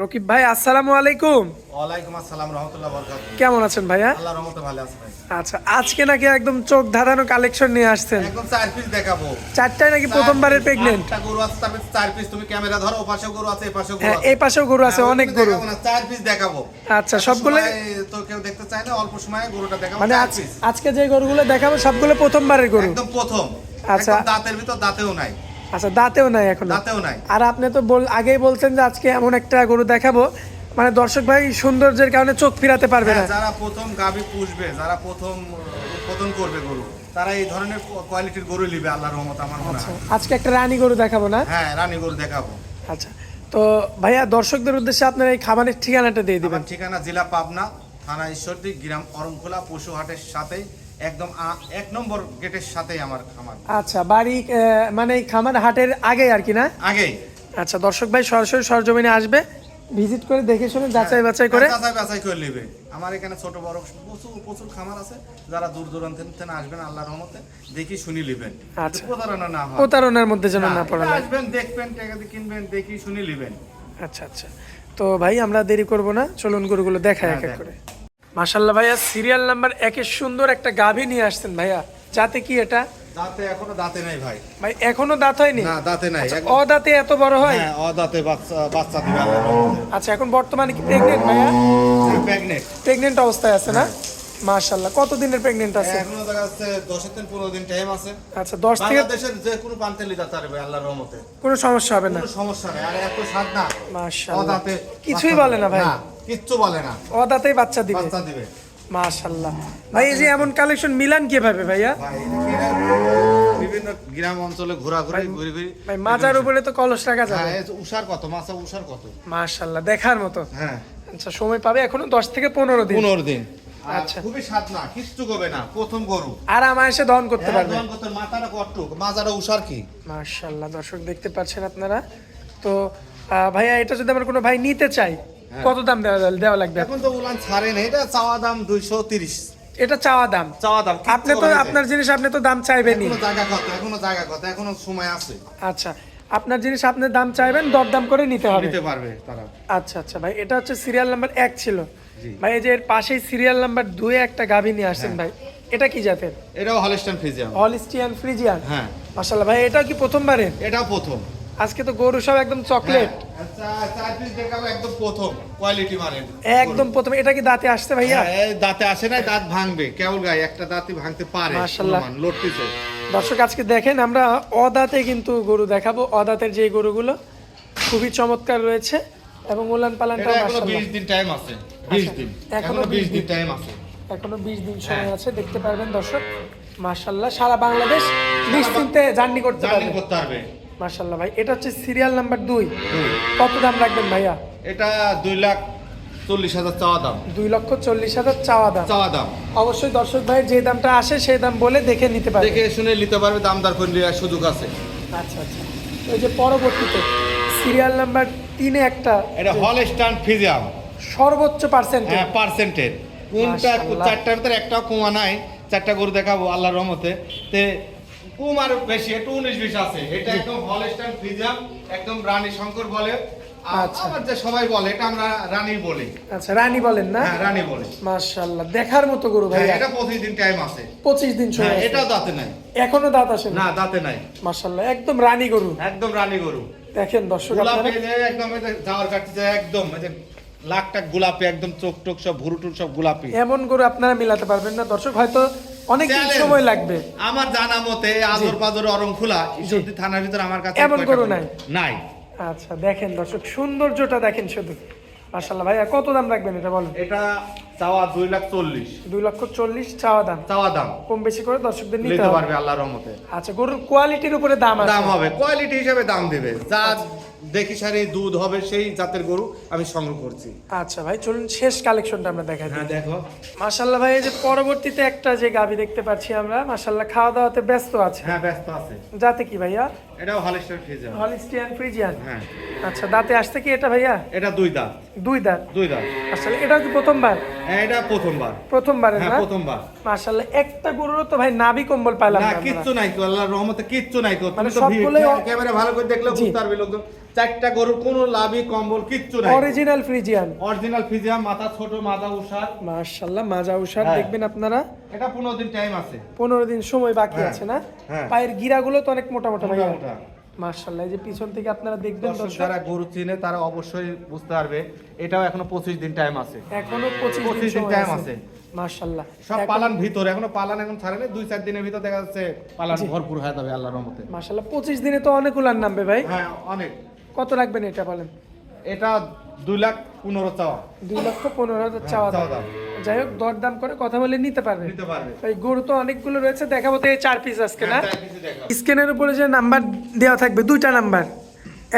রকিব ভাই আসসালামু আলাইকুম। ওয়ালাইকুম আসসালাম রহমতুল্লাহ বরকাত কেমন আছেন ভাইয়া? আল্লাহ রহমতে ভালো আছে ভাই। আচ্ছা আজকে নাকি একদম চোখ ধাঁধানো কালেকশন নিয়ে আসছেন? একদম চার পিস দেখাবো। চারটায় নাকি প্রথমবারের প্রেগনেন্ট একটা গরু আছে তারপরে চার পিস তুমি ক্যামেরা ধরো ও পাশেও গরু আছে এই পাশেও গরু হ্যাঁ আছে। এই পাশেও গরু আছে হ্যাঁ, অনেক গরু। চার পিস দেখাবো। আচ্ছা সবগুলো তো কেউ দেখতে চায় না অল্প সময়ে গরুটা দেখাবো মানে আজকে যে গরুগুলো দেখাবো সবগুলো প্রথমবারের গরু। একদম প্রথম। আচ্ছা। দাঁতের ভিতর দাঁতেও নাই। আচ্ছা দাঁতেও নাই এখন। দাঁতেও নাই। আর আপনি তো বল আগেই বলছেন যে আজকে এমন একটা গরু দেখাবো। মানে দর্শক ভাই সৌন্দর্যের কারণে চোখ ফিরাতে পারবে না। হ্যাঁ, যারা প্রথম গাভী পুষবে যারা প্রথম উৎপাদন করবে গরু তারা এই ধরনের কোয়ালিটির গরু নিবে আল্লাহর রহমত আমার মনে আচ্ছা হয়। আজকে একটা রানী গরু দেখাবো না? হ্যাঁ রানী গরু দেখাবো। আচ্ছা তো ভাইয়া দর্শকদের উদ্দেশ্যে আপনার এই খাবারের ঠিকানাটা দিয়ে দিবেন। ঠিকানা জেলা পাবনা থানা ঈশ্বরদী গ্রাম অরমখোলা পশু হাটের সাথে একদম এক নম্বর গেটের সাথেই আমার খামার। আচ্ছা বাড়ি মানে খামার হাটের আগে আর কি না? আগেই। আচ্ছা দর্শক ভাই সরাসরি সরজমিনে আসবে ভিজিট করে দেখে শুনে যাচাই বাছাই করে। যাচাই বাছাই করে নেবে। আমার এখানে ছোট বড় প্রচুর প্রচুর খামার আছে। যারা দূর দূরান্ত থেকে আসবেন আল্লাহর রহমতে দেখি শুনি নেবেন। আচ্ছা। প্রতারণা না হয়। প্রতারণার মধ্যে যেন না না, পড়া আসবেন দেখবেন টাকা দিয়ে কিনবেন দেখি শুনি নেবেন। আচ্ছা আচ্ছা। তো ভাই আমরা দেরি করব না। চলুন গরুগুলো দেখাই এক এক হ্যাঁ, করে। মাশাল্লাহ ভাইয়া সিরিয়াল নাম্বার একের সুন্দর একটা গাভী নিয়ে আসছেন ভাইয়া। যাতে কি এটা? দাঁতে এখনও দাঁতে নাই ভাই। ভাই এখনও দাঁত হয়নি? না দাঁতে নাই। একদম- অদাঁতে এত বড় হয়? হ্যাঁ অদাঁতে বাচ্চা বাচ্চা দিবে আচ্ছা এখন বর্তমানে কি প্রেগনেন্ট ভাইয়া? প্রেগনেন্ট প্রেগনেন্ট অবস্থায় আছে না? মাশাল্লাহ কত দিনের প্রেগনেন্ট আছে? এখনও দেখা যাচ্ছে দশের দিন পনেরো দিন টাইম আছে। আচ্ছা দশ থেকে বাংলাদেশের যে কোনো প্রান্তে লিদা পারবে আল্লাহর রহমতে। কোনো সমস্যা হবে না? কোনো সমস্যা নেই আর এত স্বাদ না। মাশাল্লাহ অদাঁতে কিছুই বলে না। ভাই। কিচ্ছু বলে না। অদাতেই বাচ্চা দিবে। বাচ্চা দিবে। মাশাল্লাহ ভাই এই যে এমন কালেকশন মিলান কীভাবে ভাইয়া? বিভিন্ন গ্রাম অঞ্চলে ঘোরাঘুরি ঘুরি ঘুরি। ভাই মাজার উপরে তো কলস রাখা যাবে। হ্যাঁ উষার কত মাছা উষার কত। মাশাল্লাহ দেখার মতো। হ্যাঁ। আচ্ছা সময় পাবে এখনও দশ থেকে পনেরো দিন? পনেরো দিন। আচ্ছা। খুবই স্বাদ না কিচ্ছু করবে না প্রথম গরু। আর আমার এসে দহন করতে পারবে। একদম কত মাথাটা কটুক মাজাটা উষার কি? মাশাল্লাহ দর্শক দেখতে পাচ্ছেন আপনারা। তো ভাইয়া এটা যদি আমার কোনো ভাই নিতে চাই হ্যাঁ। কত দাম দেওয়া দেওয়া লাগবে? এখন তো উলান ছাড়ে না এটা চাওয়া দাম দুইশো তিরিশ। এটা চাওয়া দাম। চাওয়া দাম আপনি তো। আপনার জিনিস আপনি তো দাম চাইবেনই। এখনও জায়গা কত এখনও জায়গা কত এখনও সময় আছে। আচ্ছা আপনার জিনিস আপনি দাম চাইবেন দরদাম করে নিতে হবে। নিতে পারবে তারা। আচ্ছা আচ্ছা ভাই এটা হচ্ছে সিরিয়াল নাম্বার এক ছিল। ভাই এই যে এর পাশেই সিরিয়াল নাম্বার দুই একটা গাভী নিয়ে আসছেন হ্যাঁ। ভাই এটা কি জাতের? এটাও হলিস্টান ফিজিয়াম হলিস্টিয়ান ফ্রিজিয়ান হ্যাঁ। মাশাল্লাহ ভাই এটাও কি প্রথমবারের? এটাও প্রথম। আজকে তো গরু সব একদম চকলেট। হ্যাঁ, একদম প্রথম কোয়ালিটি মানের একদম প্রথম। এটা কি দাঁতে আসছে ভাইয়া? হ্যাঁ, দাঁতে আসে নাই দাঁত ভাঙবে। কেবল গায়ে একটা দাঁতই ভাঙতে পারে মাশাআল্লাহ। লড়তেছে। দর্শক আজকে দেখেন আমরা অদাতে কিন্তু গরু দেখাবো। অদাতের যে গরুগুলো খুবই চমৎকার রয়েছে এবং উলান পালানটা এখনও দিন টাইম আছে বিশ আচ্ছা, দিন। এখনও এখনও 20 বিশ দিন। টাইম আছে। এখনও বিশ দিন সময় হ্যাঁ। আছে দেখতে পারবেন দর্শক। মাশাল্লাহ সারা বাংলাদেশ নিশ্চিন্তে জার্নি করতে পারবে। মাশাল্লাহ ভাই এটা হচ্ছে সিরিয়াল নাম্বার দুই। কত দাম রাখবেন ভাইয়া? এটা দুই লাখ চল্লিশ হাজার চাওয়া দাম। দুই লক্ষ চল্লিশ হাজার চাওয়া দাম। চাওয়া দাম। অবশ্যই দর্শক ভাই যে দামটা আসে সেই দাম বলে দেখে নিতে পারবে দেখে শুনে নিতে পারবে দামদার করে নেওয়ার সুযোগ আছে। আচ্ছা আচ্ছা। ওই যে পরবর্তীতে সিরিয়াল নাম্বার তিনে একটা এটা হলস্টান ফিজিয়াম সর্বোচ্চ পার্সেন্ট হ্যাঁ পার্সেন্টের কোনটা। চারটার ভিতরে একটাও কমা নাই চারটা গরু দেখাবো আল্লাহর রহমতে। তে কম আর বেশি একটু উনিশ বিশ আছে। এটা একদম হলস্টাইন ফ্রিজিয়াম একদম রানী শঙ্কর বলে। আচ্ছা। সবাই বলে এটা আমরা রানী বলি। আচ্ছা রানী বলেন না? হ্যাঁ রানী বলে। মাশাল্লাহ দেখার মতো গরু ভাইয়া এটা প্রতিদিন টাইম আছে। পঁচিশ দিন সময় দাঁতে নাই। এখনও দাঁত আসে না না দাঁতে নাই। মাশাল্লাহ একদম রানী গরু। একদম রানী গরু। দেখেন দর্শক গোলাপি আপনারা। একদম যাওয়ার কাটতে একদম যে লাখটা গোলাপি একদম চোখ টোক সব ভুরু টুক সব গোলাপি। এমন গরু আপনারা মিলাতে পারবেন না। দর্শক হয়তো অনেক সময় লাগবে। আমার জানা মতে আদর পাদর খোলা ঈশ্বরদী থানার ভিতর আমার কাছে এমন? নাই? নাই। আচ্ছা দেখেন দর্শক সৌন্দর্যটা দেখেন শুধু। মাশাল্লাহ ভাইয়া কত দাম রাখবেন এটা বলেন? এটা চাওয়া দুই লাখ চল্লিশ। দুই লক্ষ চল্লিশ চাওয়া দাম। চাওয়া দাম। কম বেশি করে দর্শকদের নিতে নিতে পারবে আল্লাহর রহমতে। আচ্ছা গরুর কোয়ালিটির উপরে দাম দাম হবে। কোয়ালিটি হিসেবে দাম দেবে। যা দেখি সারি দুধ হবে সেই জাতের গরু আমি সংগ্রহ করছি। আচ্ছা ভাই চলুন শেষ কালেকশনটা আমরা দেখাই হ্যাঁ দেখো। মাশাল্লাহ ভাই এই যে পরবর্তীতে একটা যে গাবি দেখতে পাচ্ছি আমরা মাশাল্লাহ খাওয়া দাওয়াতে ব্যস্ত আছে। হ্যাঁ ব্যস্ত আছে। যাতে কি ভাইয়া? এটাও হলিস্টার ফ্রিজ হলিস্টিয়ান ফ্রিজিয়ান হ্যাঁ। আচ্ছা দাঁতে আসতে কি এটা ভাইয়া? এটা দুই দাঁত। দুই দাঁত? দুই দাঁত। আসলে এটা কি প্রথমবার? হ্যাঁ, এটা প্রথমবার। প্রথমবারের হ্যাঁ না? প্রথমবার। মাশাআল্লাহ একটা গরুরও তো ভাই নাভি কম্বল পাইলাম না কিচ্ছু নাই তো আল্লাহর রহমতে কিচ্ছু নাই তো। মানে তুমি তো সবগুলোই ভি- অ- ক্যামেরা ভালো করে দেখলে বুঝতে পারবে লোকজন। চারটা গরুর কোনো লাভই কম্বল কিচ্ছু নাই। অরিজিনাল ফ্রিজিয়ান অরিজিনাল ফিজিয়াম মাথা ছোট মাথা উষার মাশাআল্লাহ মাজা উষার হ্যাঁ। দেখবেন আপনারা। এটা পনেরো দিন টাইম আছে। পনেরো দিন সময় বাকি হ্যাঁ, আছে না? হ্যাঁ। পায়ের গিরাগুলো তো অনেক মোটা মোটা ভাই। মাশাআল্লাহ এই যে পিছন থেকে আপনারা দেখবেন দর্শক যারা গরু চিনে তারা অবশ্যই বুঝতে পারবে এটাও এখনও পঁচিশ দিন টাইম আছে। এখনও 25 দিন time আছে। মাশাআল্লাহ। সব পালান ভিতর এখনও পালান এখন ছাড়েনি দুই চার দিনের ভিতর দেখা যাচ্ছে পালান ভরপুর হয়ে যাবে আল্লাহর রহমতে। মাশাআল্লাহ পঁচিশ দিনে তো অনেক উলান নামবে ভাই। হ্যাঁ অনেক। কত রাখবেন এটা বলেন? এটা দুই লাখ পনেরো চাওয়া। দুই লক্ষ পনেরো হাজার চাওয়া দাম। যাই হোক দরদাম করে কথা বলে নিতে পারবে। নিতে পারবে। এই গরু তো অনেকগুলো রয়েছে দেখাবো তো এই চার পিস আজকে না? হ্যাঁ। স্ক্যানের উপরে যে নাম্বার দেওয়া থাকবে দুইটা নাম্বার।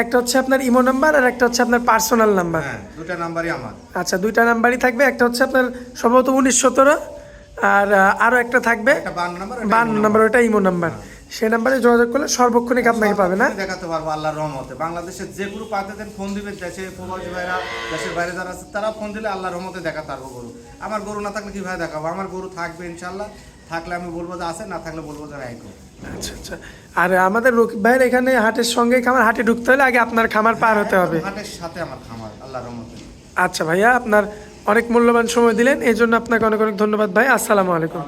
একটা হচ্ছে আপনার ইমো নাম্বার আর একটা হচ্ছে আপনার পার্সোনাল নাম্বার। হ্যাঁ দুটা নাম্বারই আমার। আচ্ছা দুইটা নাম্বারই থাকবে একটা হচ্ছে আপনার সম্ভবত উনিশ সতেরো আর আরও একটা থাকবে। বান্ন নাম্বার ওটা ইমো নাম্বার। সেই নাম্বারে যোগাযোগ করলে সর্বক্ষণিক আপনাকে পাবে না? দেখাতে পারব আল্লাহর রহমতে। বাংলাদেশের যে গ্রুপ দেন ফোন দিবেন দেশে প্রবাসী ভাইরা দেশের বাইরে যারা আছে তারা ফোন দিলে আল্লাহর রহমতে দেখাতে পারব গরু। আমার গরু না থাকলে কীভাবে দেখাবো? আমার গরু থাকবে ইনশাল্লাহ থাকলে আমি বলব যে আছে না থাকলে বলব যে রাইকো আচ্ছা আচ্ছা। আর আমাদের রকিব ভাইয়ের এখানে হাটের সঙ্গে খামার হাটে ঢুকতে হলে আগে আপনার খামার পার হতে হবে। হাটের সাথে আমার খামার আল্লাহর রহমতে। আচ্ছা ভাইয়া আপনার অনেক মূল্যবান সময় দিলেন এই জন্য আপনাকে অনেক অনেক ধন্যবাদ ভাই। আসসালামু আলাইকুম।